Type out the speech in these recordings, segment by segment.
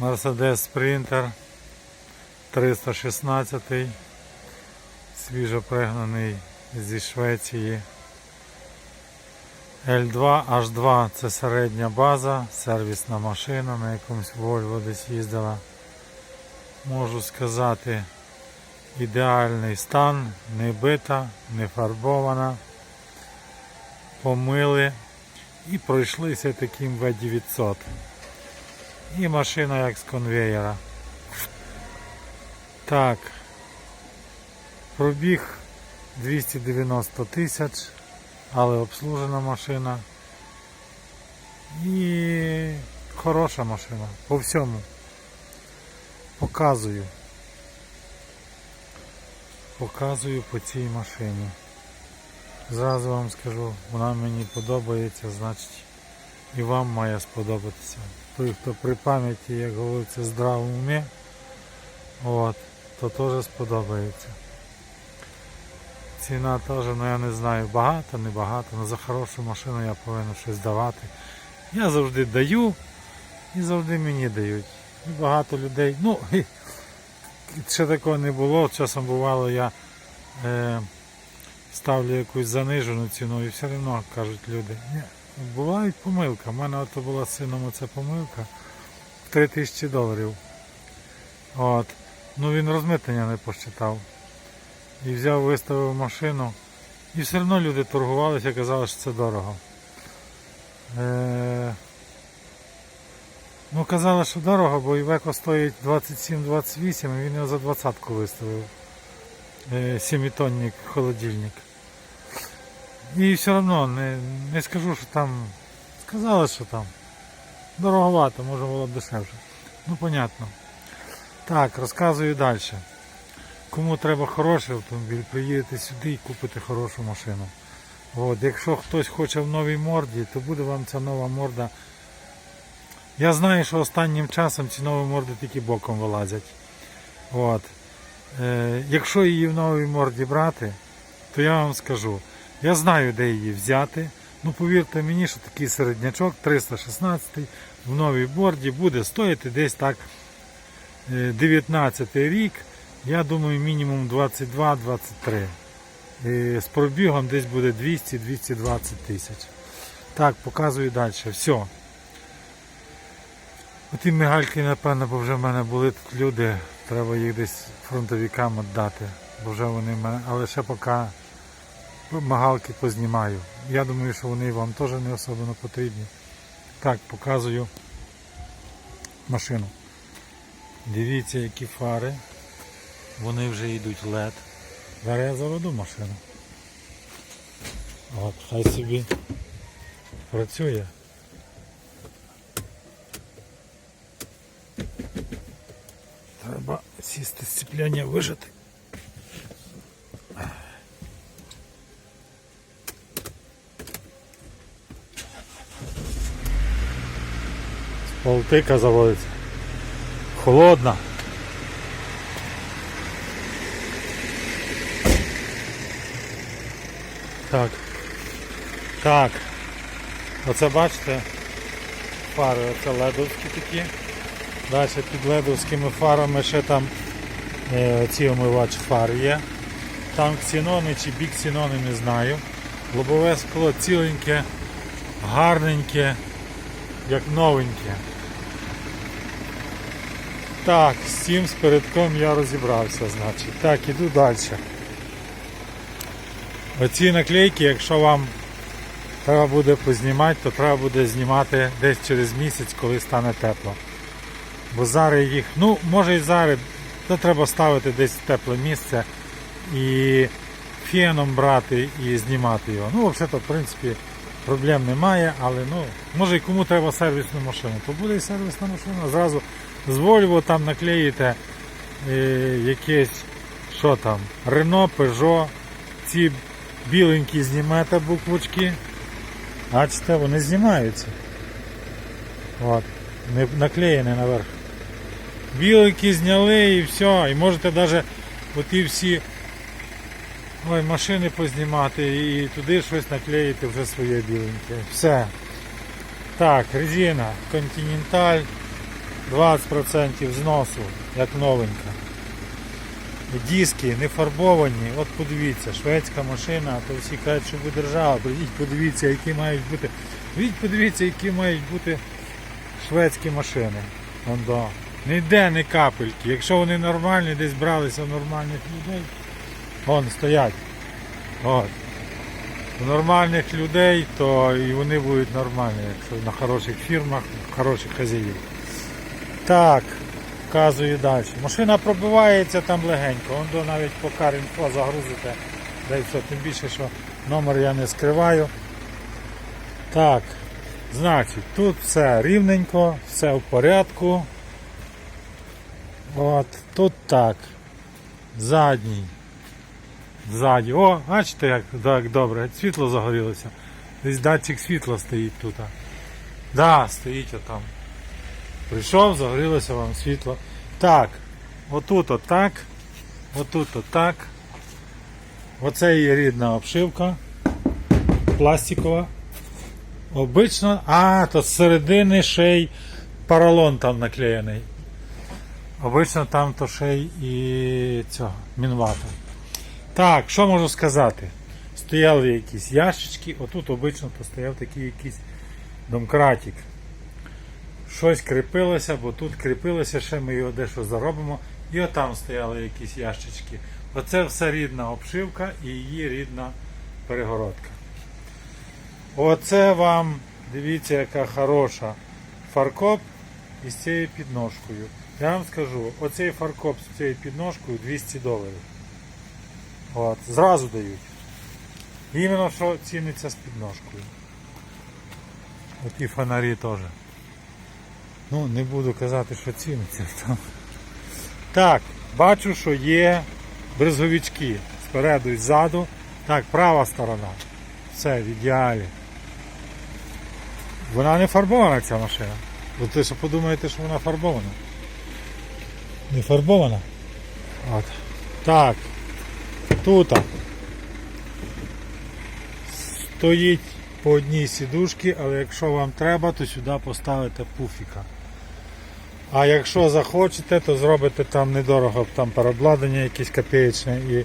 Mercedes Sprinter 316, свіжо пригнаний зі Швеції. L2 H2 це середня база, сервісна машина, на якомусь Volvo десь їздила. Можу сказати, ідеальний стан, не бита, не фарбована. Помили і пройшлися таким V900. І машина як з конвеєра. Так. Пробіг 290 тисяч, але обслужена машина. І хороша машина. По всьому. Показую. Показую по цій машині. Зразу вам скажу, вона мені подобається, значить і вам має сподобатися. Той, хто при пам'яті, як говориться, здравому умі, от, то теж сподобається. Ціна теж, ну я не знаю, багато, не багато, але за хорошу машину я повинен щось давати. Я завжди даю і завжди мені дають. І багато людей. Ну, ще такого не було. Часом бувало, я е, ставлю якусь занижену ціну і все одно кажуть люди. Ні, бувають помилка. У мене ото була з сином оця помилка в 3 тисячі доларів. От. Ну він розмитнення не посчитав. І взяв, виставив машину. І все одно люди торгувалися, казали, що це дорого. Е... Ну казали, що дорого, бо Івеко стоїть 27-28, і він його за 20-ку виставив. Е, Сімітонник холодильник. І все одно не, не скажу, що там. Сказали, що там. Дороговато, може було б дешевше. Ну, понятно. Так, розказую далі. Кому треба хороший автомобіль, приїдете сюди і купите хорошу машину. От, якщо хтось хоче в новій морді, то буде вам ця нова морда. Я знаю, що останнім часом ці нові морди тільки боком вилазять. От. Е, якщо її в новій морді брати, то я вам скажу, я знаю, де її взяти. Ну повірте мені, що такий середнячок 316 в новій борді буде стоїти десь так е, 19 рік. Я думаю, мінімум 22-23. Е, З пробігом десь буде 200-220 тисяч. Так, показую далі. Все. Оті мигальки, напевно, бо вже в мене були тут люди. Треба їх десь фронтовикам віддати. Бо вже вони в мене. Але ще поки мигалки познімаю. Я думаю, що вони вам теж не особливо потрібні. Так, показую машину. Дивіться, які фари. Вони вже йдуть LED. Зараз я заведу машину. От, хай собі працює. Треба сісти сцепляння вижити. Полтика заводиться. Холодна. Так. Так. Оце бачите? Фари, оце ледовські такі. Далі під ледовськими фарами ще там е, ці омивач фар є. Там ксенони чи бік ксенони не знаю. Лобове скло ціленьке, гарненьке, як новеньке. Так, з цим з передком я розібрався, значить. Так, іду далі. Оці наклейки, якщо вам треба буде познімати, то треба буде знімати десь через місяць, коли стане тепло. Бо зараз їх, ну, може і зараз, то треба ставити десь в тепле місце і феном брати і знімати його. Ну, взагалі, в принципі, проблем немає, але ну, може і кому треба сервісну машину, то буде і сервісна машина. Зразу з Volvo там наклеїте е, якесь, що там, Renault, Peugeot, ці біленькі знімете буквочки. Бачите, вони знімаються. От, не наклеєні наверх. Біленькі зняли і все. І можете навіть оті всі ой, машини познімати і туди щось наклеїти вже своє біленьке. Все. Так, резина Continental 20% зносу, як новенька. Диски не фарбовані. От подивіться, шведська машина, то всі кажуть, що ви держава. Прийдіть, подивіться, які мають бути. Прийдіть, подивіться, які мають бути шведські машини. Вон, да. Ніде не капельки. Якщо вони нормальні, десь бралися в нормальних людей. Вон стоять. От. У нормальних людей, то і вони будуть нормальні, якщо на хороших фірмах, хороших хазяїв. Так, вказую далі. Машина пробивається там легенько. Вон до навіть по карінфо загрузите. Дай тим більше, що номер я не скриваю. Так, значить, тут все рівненько, все в порядку. От, тут так. Задній. Ззаді. О, бачите, як так добре, світло загорілося. Десь датчик світла стоїть тут. Так, да, стоїть отам. Прийшов, загорілося вам світло. Так, отут отак, отут отак. Оце є рідна обшивка. Пластикова. Обично, а, то з середини ще й поролон там наклеєний. Обично там то ще й і цього, мінвата. Так, що можу сказати? Стояли якісь ящички, отут обично то стояв такий якийсь домкратик. Щось кріпилося, бо тут кріпилося, ще ми його дещо заробимо. І отам стояли якісь ящички. Оце все рідна обшивка і її рідна перегородка. Оце вам, дивіться, яка хороша фаркоп із цією підножкою. Я вам скажу, оцей фаркоп з цією підножкою 200 доларів. От, зразу дають. Іменно що ціниться з підножкою. Оті фонарі теж. Ну, не буду казати, що ціниться там. Так, бачу, що є бризговички спереду і ззаду. Так, права сторона. Все, в ідеалі. Вона не фарбована ця машина. Ви ти що подумаєте, що вона фарбована? Не фарбована? От. Так. Тут стоїть по одній сідушці, але якщо вам треба, то сюди поставите пуфіка. А якщо захочете, то зробите там недорого там переобладнання якесь копеечне і,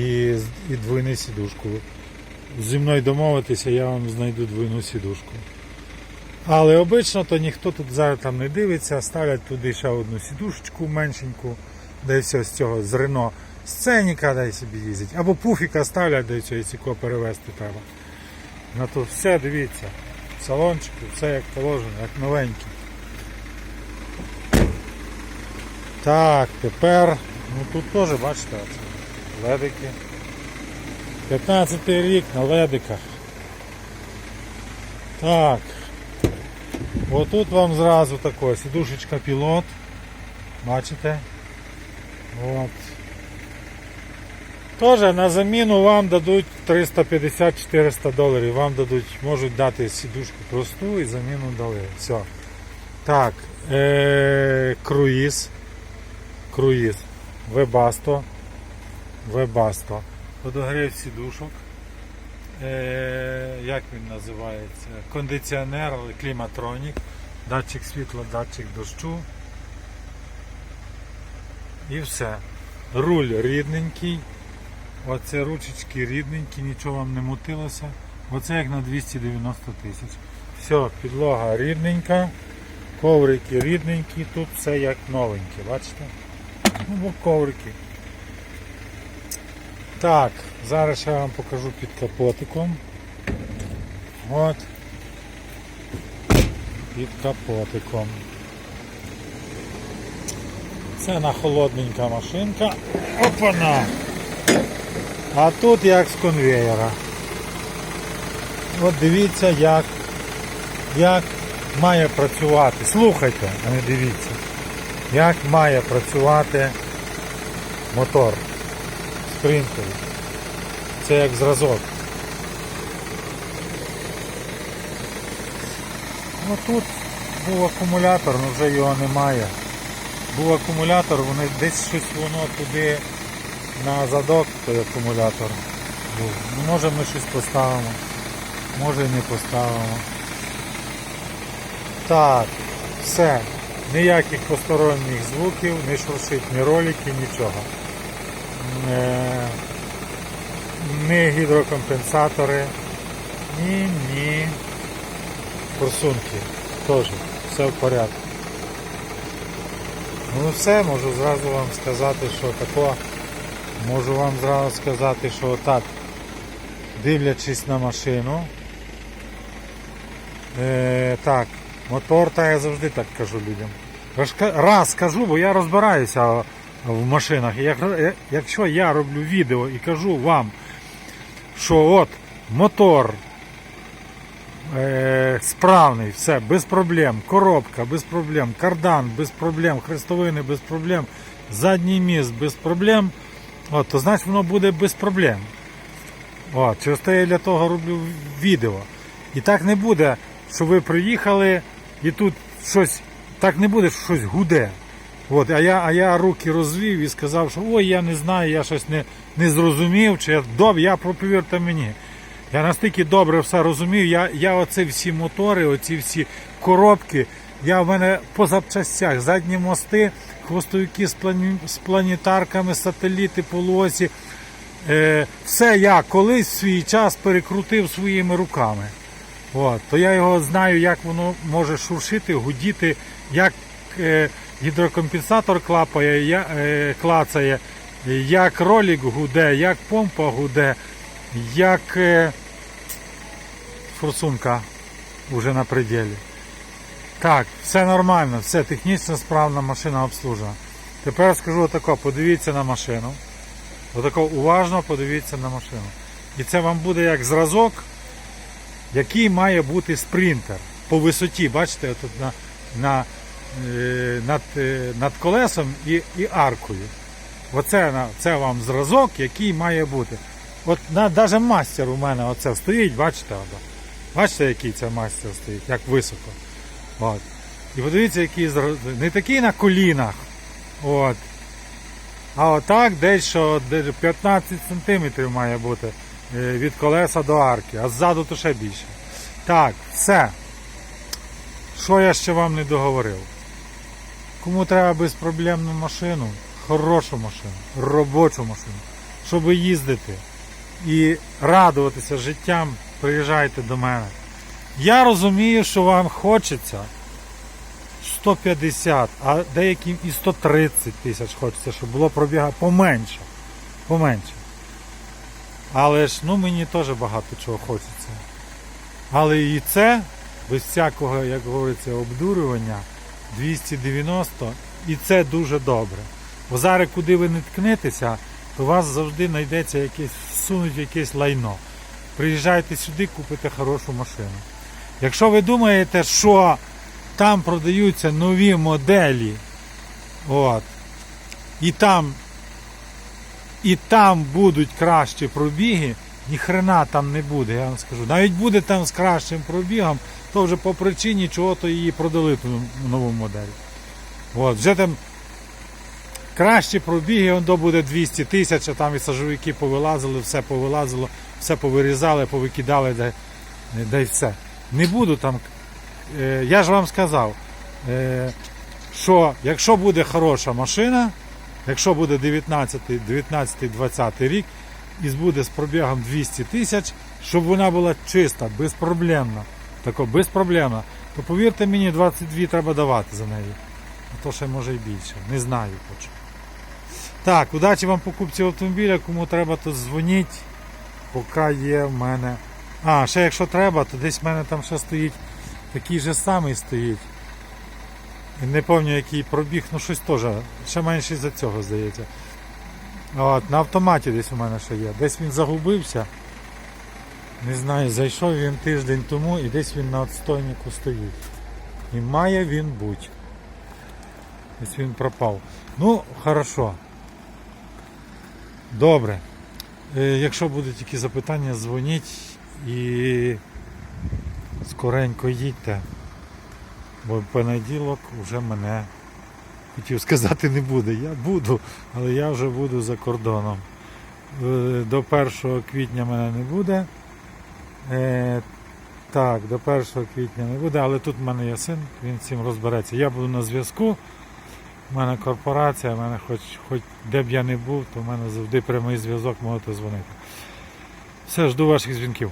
і, і двойну сідушку. Зі мною домовитися, я вам знайду двойну сідушку. Але обично то ніхто тут зараз там не дивиться, ставлять туди ще одну сідушечку меншеньку, де все з цього з Рено сценіка дай собі їздять. Або пуфіка ставлять, де цього перевезти треба. На то все дивіться. Салончики, все як положено, як новенькі. Так, тепер, ну тут теж бачите, ледики. 15 рік на ледиках. Так. Отут вам зразу тако, сідушечка пілот. Бачите? От. Тоже на заміну вам дадуть 350-400 доларів. Вам дадуть, можуть дати сідушку просту і заміну дали. Все. Так, е- круїз. Круїз. Вебасто. Вебасто. Подогрів сідушок. Е- як він називається? Кондиціонер, кліматронік, датчик світла, датчик дощу. І все. Руль рідненький. Оце ручечки рідненькі, нічого вам не мутилося. Оце як на 290 тисяч. Все, підлога рідненька, коврики рідненькі, тут все як новеньке, бачите? Ну, коврики. Так, зараз я вам покажу під капотиком. От. Під капотиком. Це на холодненька машинка. Опана! А тут як з конвеєра. От дивіться, як, як має працювати. Слухайте, а не дивіться, як має працювати мотор спринтер. Це як зразок. Ну тут був акумулятор, але вже його немає. Був акумулятор, вони десь щось воно туди на задок той акумулятор був. Ну, може ми щось поставимо, може і не поставимо. Так, все. Ніяких посторонніх звуків, не шуршить ні ролики, нічого. Е, Ні гідрокомпенсатори, ні, ні форсунки. Теж все в порядку. Ну все, можу зразу вам сказати, що тако. Можу вам зразу сказати, що отак, дивлячись на машину. Е, так, мотор, та я завжди так кажу людям. Раз кажу, бо я розбираюся в машинах. Якщо я роблю відео і кажу вам, що от мотор е, справний, все, без проблем, коробка без проблем, кардан без проблем, хрестовини без проблем, задній міст без проблем, от, то значить воно буде без проблем. От, через те я для того роблю відео. І так не буде, що ви приїхали і тут щось, так не буде, що щось гуде. От, а, я, а я руки розвів і сказав, що ой, я не знаю, я щось не, не зрозумів, чи я доб, я повірте мені. Я настільки добре все розумів, я, я оці всі мотори, оці всі коробки, я в мене по запчастях, задні мости, хвостовики з, плані, з планетарками, сателіти, полуосі. Е, все я колись в свій час перекрутив своїми руками. От, то я його знаю, як воно може шуршити, гудіти, як е, гідрокомпенсатор клапає, я, е, клацає, як ролик гуде, як помпа гуде, як е, форсунка вже на пределі. Так, все нормально, все технічно справна машина обслужена. Тепер скажу отако, подивіться на машину. Отако уважно подивіться на машину. І це вам буде як зразок, який має бути спринтер по висоті. Бачите, тут на, на, е, над, е, над колесом і, і аркою. Оце це вам зразок, який має бути. От навіть мастер у мене оце стоїть, бачите? Бачите, який це мастер стоїть, як високо. От. І подивіться, який зразок. Не такий на колінах. От. А отак десь що 15 см має бути від колеса до арки, а ззаду то ще більше. Так, все. Що я ще вам не договорив? Кому треба безпроблемну машину, хорошу машину, робочу машину, щоб їздити і радуватися життям, приїжджайте до мене. Я розумію, що вам хочеться 150, а деяким і 130 тисяч хочеться, щоб було пробіга поменше. Поменше. Але ж ну мені теж багато чого хочеться. Але і це, без всякого, як говориться, обдурювання, 290, і це дуже добре. Бо зараз, куди ви не ткнетеся, то у вас завжди знайдеться якесь, всунуть якесь лайно. Приїжджайте сюди, купите хорошу машину. Якщо ви думаєте, що там продаються нові моделі, от, і там, і там будуть кращі пробіги, ніхрена там не буде, я вам скажу. Навіть буде там з кращим пробігом, то вже по причині чого то її продали ту нову модель. От, вже там кращі пробіги, он до буде 200 тисяч, а там і сажовики повилазили, все повилазило, все повирізали, повикидали, да, да й все. Не буду там. Е, я ж вам сказав, е, що якщо буде хороша машина, якщо буде 19, 19 20 рік і буде з пробігом 200 тисяч, щоб вона була чиста, безпроблемна, тако безпроблемна, то повірте мені, 22 треба давати за неї. А то ще може і більше. Не знаю хочу. Так, удачі вам покупці автомобіля, кому треба, то дзвоніть. Поки є в мене. А, ще якщо треба, то десь в мене там ще стоїть такий же самий стоїть. Не пам'ятаю, який пробіг, ну щось теж, ще менше за цього здається. От, на автоматі десь у мене ще є. Десь він загубився. Не знаю, зайшов він тиждень тому і десь він на отстойнику стоїть. І має він бути. Десь він пропав. Ну, хорошо. Добре. Е, Якщо будуть які запитання, дзвоніть і скоренько їдьте. Бо понеділок вже мене хотів сказати не буде. Я буду, але я вже буду за кордоном. Е, До 1 квітня мене не буде. Е, Так, до 1 квітня не буде, але тут в мене є син, він цим розбереться. Я буду на зв'язку. У мене корпорація, в мене хоч, хоч де б я не був, то в мене завжди прямий зв'язок, можете дзвонити. Все, жду ваших дзвінків.